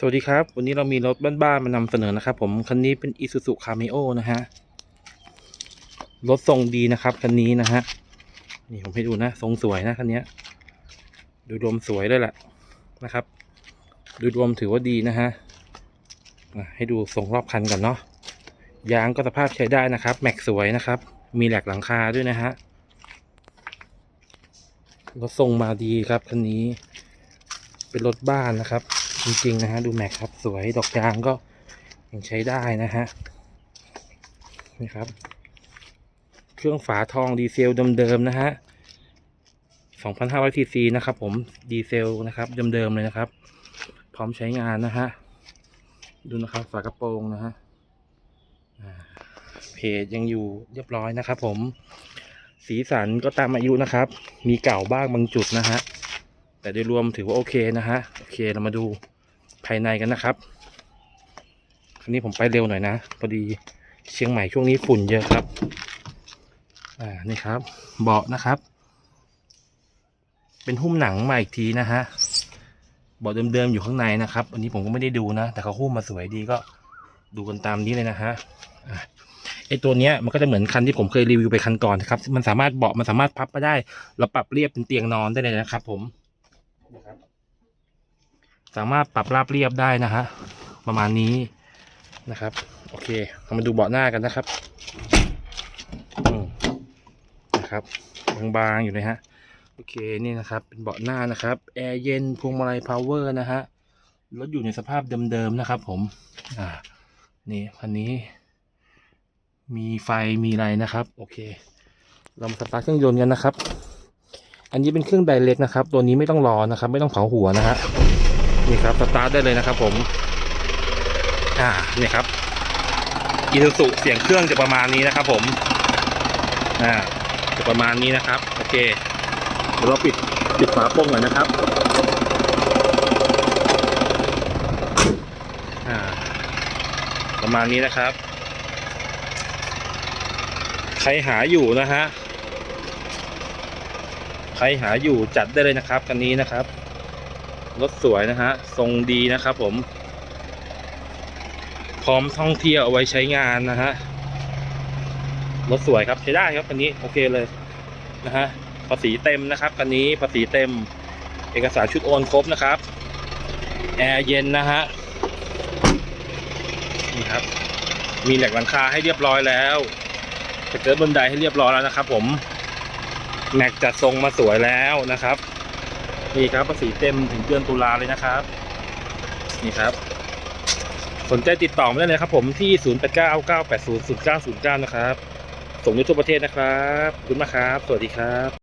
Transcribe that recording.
สวัสดีครับ วันนี้เรามีรถบ้านๆมานำเสนอนะครับผมคันนี้เป็น Isuzu Cameo นะฮะรถทรงดีนะครับคันนี้นะฮะนี่ผมให้ดูนะทรงสวยนะคันนี้ดูรวมสวยเลยแหละนะครับ ดูรวมถือว่าดีนะฮะให้ดูทรงรอบคันก่อนเนาะยางก็สภาพใช้ได้นะครับ แม็กสวยนะครับ มีแหลกหลังคาด้วยนะฮะรถทรงมาดีครับคันนี้ เป็นรถบ้านนะครับ จริงๆนะฮะดูแม็กครับสวยดอกยางก็ยังใช้ได้นะฮะนี่ครับ เครื่องฝาทองดีเซลเดิมๆนะฮะ2,500ซีซีนะครับผมดีเซลนะครับเดิมๆเลยนะครับ พร้อมใช้งานนะฮะดูนะครับฝากระโปรงนะฮะเพจยังอยู่เรียบร้อยนะครับ ผม สีสันก็ตามอายุนะครับ มีเก่าบ้างบางจุดนะฮะแต่โดยรวมถือว่าโอเคนะฮะ โอเคเรามาดู ภายในกันนะครับครั้นี้ผมไปเร็วหน่อยนะพอดีเชียงใหม่ช่วงนี้ฝุ่นเยอะครับอ่านี่ครับ เบาะนะครับ เป็นหุ้มหนังมาอีกทีนะฮะเบาะเดิมๆอยู่ข้างในนะครับ อันนี้ผมก็ไม่ได้ดูนะ แต่เขาหุ้มมาสวยดีก็ดูกันตามนี้เลยนะฮะอะไอตัวเนี้ยมันก็จะเหมือนคันที่ผมเคยรีวิวไปคันก่อนนะครับ มันสามารถเบาะมันสามารถพับมาได้ เราปรับเรียบเป็นเตียงนอนได้เลยนะครับ ผมนะครับ สามารถปรับราบเรียบได้นะฮะประมาณนี้นะครับ โอเคเรามาดูเบาะหน้ากันนะครับอืมนะครับบางๆอยู่เลยฮะโอเคนี่นะครับเป็นเบาะหน้านะครับแอร์เย็นพวงมาลัยพาวเวอร์นะฮะรถอยู่ในสภาพเดิมๆนะครับ ผมอ่านี่คันนี้ มีไฟมีอะไรนะครับ โอเค เรามาสตาร์ทเครื่องยนต์กันนะครับ อันนี้เป็นเครื่องไดเรกนะครับ ตัวนี้ไม่ต้องรอนะครับ ไม่ต้องเผาหัวนะฮะ นี่ครับสตาร์ทได้เลยนะครับผมอ่านี่ครับอีซูซุเสียงเครื่องจะประมาณนี้นะครับ ผมอ่าจะประมาณนี้นะครับ โอเคเดี๋ยวเราปิดปิดฝาโป่งหน่อยนะครับอ่าประมาณนี้นะครับ ใครหาอยู่นะฮะใครหาอยู่จัดได้เลยนะครับคันนี้นะครับ รถสวยนะฮะ ทรงดีนะครับผม พร้อมท่องเที่ยวเอาไว้ใช้งานนะฮะ รถสวยครับใช้ได้ครับคันนี้โอเคเลยนะฮะ ภาษีเต็มนะครับคันนี้ภาษีเต็ม เอกสารชุดโอนครบนะครับ แอร์เย็นนะฮะ นี่ครับ มีแหลกหลังคาให้เรียบร้อยแล้วสเกิร์ตบนไดให้เรียบร้อยแล้วนะครับ ผมแม็กจัดทรงมาสวยแล้วนะครับ นี่ครับภาษีเต็มถึงเดือนตุลาเลยนะครับ นี่ครับ สนใจติดต่อมาได้เลยครับ ผมที่ 0899800909 นะครับ ส่งในทั่วประเทศนะครับขอบคุณมากครับ สวัสดีครับ